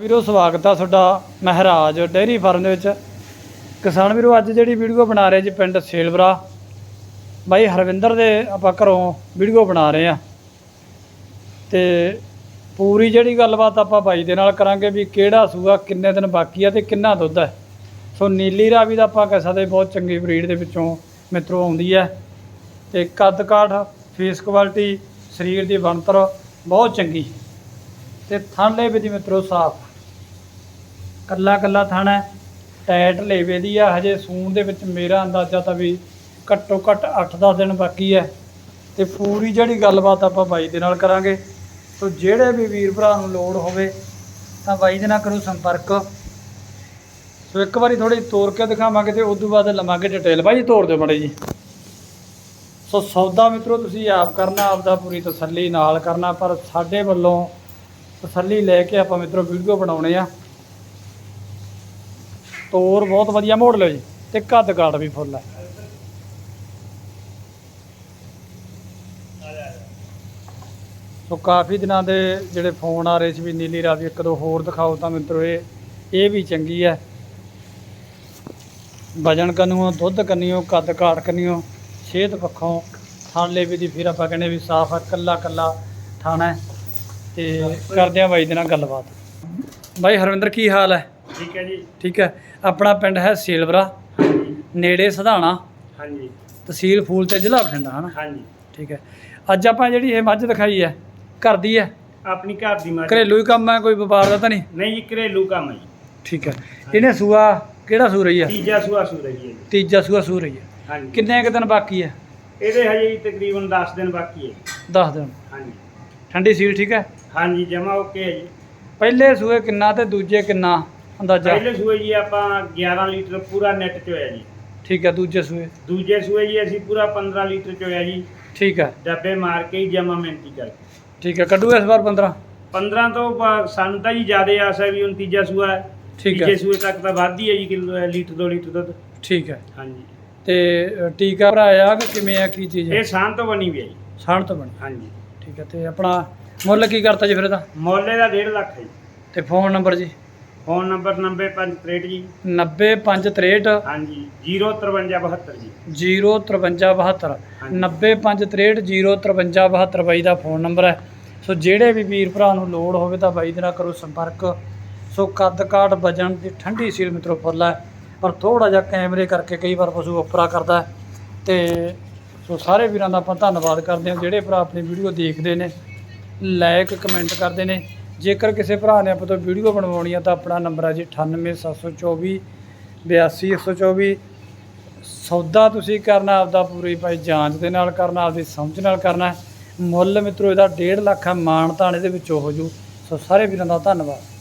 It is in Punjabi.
ਵੀਰੋ, ਸਵਾਗਤ ਆ ਤੁਹਾਡਾ ਮਹਾਰਾਜ ਡੇਅਰੀ ਫਾਰਮ ਦੇ ਵਿੱਚ। ਕਿਸਾਨ ਵੀਰੋ, ਅੱਜ ਜਿਹੜੀ ਵੀਡੀਓ ਬਣਾ ਰਹੇ ਜੀ ਪਿੰਡ ਸੇਲਵਰਾ, ਬਾਈ ਹਰਵਿੰਦਰ ਦੇ ਆਪਾਂ ਘਰੋਂ ਵੀਡੀਓ ਬਣਾ ਰਹੇ ਆ। ਤੇ ਪੂਰੀ ਜਿਹੜੀ ਗੱਲਬਾਤ ਆਪਾਂ ਬਾਈ ਦੇ ਨਾਲ ਕਰਾਂਗੇ ਵੀ ਕਿਹੜਾ ਸੂਆ, ਕਿੰਨੇ ਦਿਨ ਬਾਕੀ ਆ ਤੇ ਕਿੰਨਾ ਦੁੱਧ ਹੈ ਸੋ ਨੀਲੀ ਰਾਵੀ ਦਾ ਆਪਾਂ ਕਹਿ ਸਕਦੇ ਬਹੁਤ ਚੰਗੀ ਬਰੀਡ ਦੇ ਵਿੱਚੋਂ ਮਿੱਤਰੋ ਆਉਂਦੀ ਹੈ ਤੇ ਕੱਦ ਕਾਠ, ਫੇਸ ਕੁਆਲਿਟੀ, ਸਰੀਰ ਦੀ ਬਣਤਰ ਬਹੁਤ ਚੰਗੀ। ਤੇ ਥਣ ਵੀ ਦੀ ਮਿੱਤਰੋ, ਸਾਫ਼। ਕੱਲਾ ਕੱਲਾ ਥਾਣਾ ਹੈ। ਟਾਇਟ ਲੇਵੇ ਦੀ ਆ, ਹਜੇ ਸੂਣ ਦੇ ਵਿੱਚ ਮੇਰਾ ਅੰਦਾਜ਼ਾ ਤਾਂ ਵੀ ਘੱਟੋ ਘੱਟ 8-10 ਦਿਨ ਬਾਕੀ ਹੈ। ਤੇ ਪੂਰੀ ਜਿਹੜੀ ਗੱਲਬਾਤ ਆਪਾਂ ਬਾਈ ਦੇ ਨਾਲ ਕਰਾਂਗੇ, ਸੋ ਜਿਹੜੇ ਵੀ ਵੀਰ ਭਰਾ ਨੂੰ ਲੋੜ ਹੋਵੇ, ਤਾਂ ਬਾਈ ਦੇ ਨਾਲ ਕਰੋ ਸੰਪਰਕ। ਸੋ ਇੱਕ ਵਾਰੀ ਥੋੜੀ ਤੋੜ ਕੇ ਦਿਖਾਵਾਂਗੇ ਤੇ ਉਸ ਤੋਂ ਬਾਅਦ ਲਵਾਂਗੇ ਡਿਟੇਲ ਬਾਈ ਤੋੜ ਦਿਓ ਮੜੇ ਜੀ। ਸੋ ਸੌਦਾ ਮਿੱਤਰੋ, ਤੁਸੀਂ ਆਪ ਕਰਨਾ, ਆਪਦਾ ਪੂਰੀ ਤਸੱਲੀ ਨਾਲ ਕਰਨਾ, ਪਰ ਸਾਡੇ ਵੱਲੋਂ ਤਸੱਲੀ ਲੈ ਕੇ ਆਪਾਂ ਮਿੱਤਰੋ ਵੀਡੀਓ ਬਣਾਉਣੇ ਆ। ਤੋਰ ਬਹੁਤ ਵਧੀਆ ਮੋੜ ਲਿਓ ਜੀ ਤੇ ਕੱਦ ਕਾਠ ਵੀ ਫੁੱਲ ਹੈ ਸੋ ਕਾਫੀ ਦਿਨਾਂ ਦੇ ਜਿਹੜੇ ਫੋਨ ਆ ਰਹੇ ਸੀ ਵੀ ਨੀਲੀ ਰਾਵੀ ਇੱਕ ਦੋ ਹੋਰ ਦਿਖਾਓ ਤਾਂ ਮਿੱਤਰੋ ਇਹ ਇਹ ਵੀ ਚੰਗੀ ਹੈ ਵਜਨ ਕੰਨਿਓ ਦੁੱਧ ਕੰਨਿਓ ਕੱਦ ਕਾਠ ਕੰਨਿਓ ਸਿਹਤ ਪੱਖੋਂ ਥਾਲੇ ਵੀ ਦੀ ਫਿਰ ਆਪਾਂ ਕਹਿੰਦੇ ਵੀ ਸਾਫ਼ ਆ ਕੱਲਾ ਕੱਲਾ ਥਾਣਾ ਤੇ ਕਰਦੇ ਆ ਬਾਈ ਦੇ ਨਾਲ ਗੱਲਬਾਤ। ਬਾਈ ਹਰਵਿੰਦਰ ਕੀ ਹਾਲ ਹੈ? ਠੀਕ ਹੈ ਜੀ। ਠੀਕ ਹੈ। ਆਪਣਾ ਪਿੰਡ ਹੈ ਸੇਲਵਰਾ। ਹਾਂਜੀ। ਨੇੜੇ ਸਧਾਣਾ। ਹਾਂਜੀ। ਤਹਿਸੀਲ ਫੂਲ ਤੇ ਜ਼ਿਲ੍ਹਾ ਬਠਿੰਡਾ ਹਨਾ? ਹਾਂਜੀ। ਠੀਕ ਹੈ। ਅੱਜ ਆਪਾਂ ਜਿਹੜੀ ਇਹ ਮੱਝ ਦਿਖਾਈ ਹੈ ਘਰ ਦੀ ਹੈ? ਆਪਣੀ ਘਰ ਦੀ ਮੱਝ। ਘਰੇਲੂ ਹੀ ਕੰਮ ਹੈ ਕੋਈ ਵਪਾਰ ਦਾ ਤਾਂ ਨਹੀਂ? ਨਹੀਂ ਜੀ ਘਰੇਲੂ ਕੰਮ ਹੈ ਜੀ। ਠੀਕ ਹੈ। ਇਹਨੇ ਸੂਆ ਕਿਹੜਾ ਸੂ ਰਹੀ ਹੈ? ਤੀਜਾ ਸੂਆ ਸੂ ਰਹੀ ਹੈ ਜੀ। ਤੀਜਾ ਸੂਆ ਸੂ ਰਹੀ ਹੈ। ਹਾਂਜੀ। ਕਿੰਨੇ ਕੁ ਦਿਨ ਬਾਕੀ ਹੈ? ਇਹਦੇ ਹਜੇ ਤਕਰੀਬਨ 10 ਦਿਨ ਬਾਕੀ ਹੈ ਜੀ। 10 ਦਿਨ। ਹਾਂਜੀ। ਠੰਡੀ ਸੀਲ ਠੀਕ ਹੈ? ਹਾਂਜੀ ਜਮਾ ਓਕੇ ਹੈ ਜੀ। ਪਹਿਲੇ ਸੂਏ ਕਿੰਨਾ ਤੇ ਦੂਜੇ ਕਿੰਨਾ? ਅੰਦਾਜ਼ਾ? ਪਹਿਲੇ ਸੂਏ ਜੀ ਆਪਾਂ 11 ਲੀਟਰ ਪੂਰਾ ਨੈਟ ਚ ਹੋਇਆ ਜੀ। ਠੀਕ ਹੈ ਦੂਜੇ ਸੂਏ? ਦੂਜੇ ਸੂਏ ਜੀ ਅਸੀਂ ਪੂਰਾ 15 ਲੀਟਰ ਚ ਹੋਇਆ ਜੀ। ਠੀਕ ਹੈ। ਡੱਬੇ ਮਾਰ ਕੇ ਹੀ ਜਮਾ ਮਿੰਟੀ ਕਰ ਠੀਕ ਹੈ ਕੱਢੂ ਇਸ ਵਾਰ 15 15 ਤੋਂ ਬਾ- ਸਾਨੂੰ ਤਾਂ ਜੀ ਜ਼ਿਆਦਾ ਆਸ ਹੈ ਵੀ ਹੁਣ ਤੀਜਾ ਸੂਆ ਹੈ। ਠੀਕ ਹੈ। ਤੀਜੇ ਸੂਏ ਤੱਕ ਤਾਂ ਵੱਧ ਹੀ ਹੈ ਜੀ ਕਿਲੋ ਲੀਟਰ 2 ਲੀਟਰ ਦੁੱਧ। ਠੀਕ ਹੈ। ਹਾਂਜੀ। ਤੇ ਅ, ਟੀਕਾ ਭਰਾਇਆ ਕਿ ਕਿਵੇਂ ਆ ਕੀ ਚੀਜ਼ ਹੈ? ਇਹ ਸਾਨ ਤੋਂ ਬਣੀ ਵੀ ਹੈ ਜੀ। ਸਾਣ ਤੋਂ ਬਣੀ। ਹਾਂਜੀ। ਠੀਕ ਹੈ ਤੇ ਆਪਣਾ ਮੁੱਲ ਕੀ ਕਰਤਾ ਜੀ ਫਿਰ ਇਹਦਾ? ਮੁੱਲ ਦਾ 1.5 ਲੱਖ ਹੈ ਜੀ। ਤੇ ਫੋਨ ਨੰਬਰ ਜੀ? ਫੋਨ ਨੰਬਰ 9563 ਜੀ। 90563 ਹਾਂਜੀ 05372 ਜੀ। 05372 ਹਾਂਜੀ। 90563 ਬਾਈ ਦਾ ਫੋਨ ਨੰਬਰ ਹੈ। ਸੋ ਜਿਹੜੇ ਵੀ ਵੀਰ ਭਰਾ ਨੂੰ ਲੋੜ ਹੋਵੇ ਤਾਂ ਬਾਈ ਦੇ ਨਾਲ ਕਰੋ ਸੰਪਰਕ। ਸੋ ਕੱਦ ਕਾਠ ਵਜਣ ਦੀ ਠੰਡੀ ਸੀਲ ਮਿੱਤਰੋ ਫੁੱਲ ਹੈ। ਪਰ ਥੋੜਾ ਜਿਹਾ ਕੈਮਰੇ ਕਰਕੇ ਕਈ ਵਾਰ ਪਸ਼ੂ ਉਪਰਾ ਕਰਦਾ। ਤੇ ਸੋ ਸਾਰੇ ਵੀਰਾਂ ਦਾ ਆਪਾਂ ਧੰਨਵਾਦ ਕਰਦੇ ਹਾਂ। ਜਿਹੜੇ ਭਰਾ ਆਪਣੀ ਵੀਡੀਓ ਦੇਖਦੇ ਨੇ ਲਾਇਕ ਕਮੈਂਟ ਕਰਦੇ ਨੇ। ਜੇਕਰ ਕਿਸੇ ਭਰਾ ਨੇ ਆਪਾਂ ਤੋਂ ਵੀਡੀਓ ਬਣਵਾਉਣੀ ਆ ਤਾਂ ਆਪਣਾ ਨੰਬਰ ਹੈ ਜੀ 98724 82124 ਸੌਦਾ ਤੁਸੀਂ ਕਰਨਾ, ਆਪਦਾ ਪੂਰੀ ਭਾਈ ਜਾਂਚ ਦੇ ਨਾਲ ਕਰਨਾ, ਆਪਦੀ ਸਮਝ ਨਾਲ ਕਰਨਾ। ਮੁੱਲ ਮਿੱਤਰੋ, ਇਹਦਾ 1.5 ਲੱਖ ਹੈ ਮਾਣ ਤਾਣ ਇਹਦੇ ਵਿੱਚੋਂ ਹੋ ਜੂ। ਸੋ ਸਾਰੇ ਵੀਰਾਂ ਦਾ ਧੰਨਵਾਦ।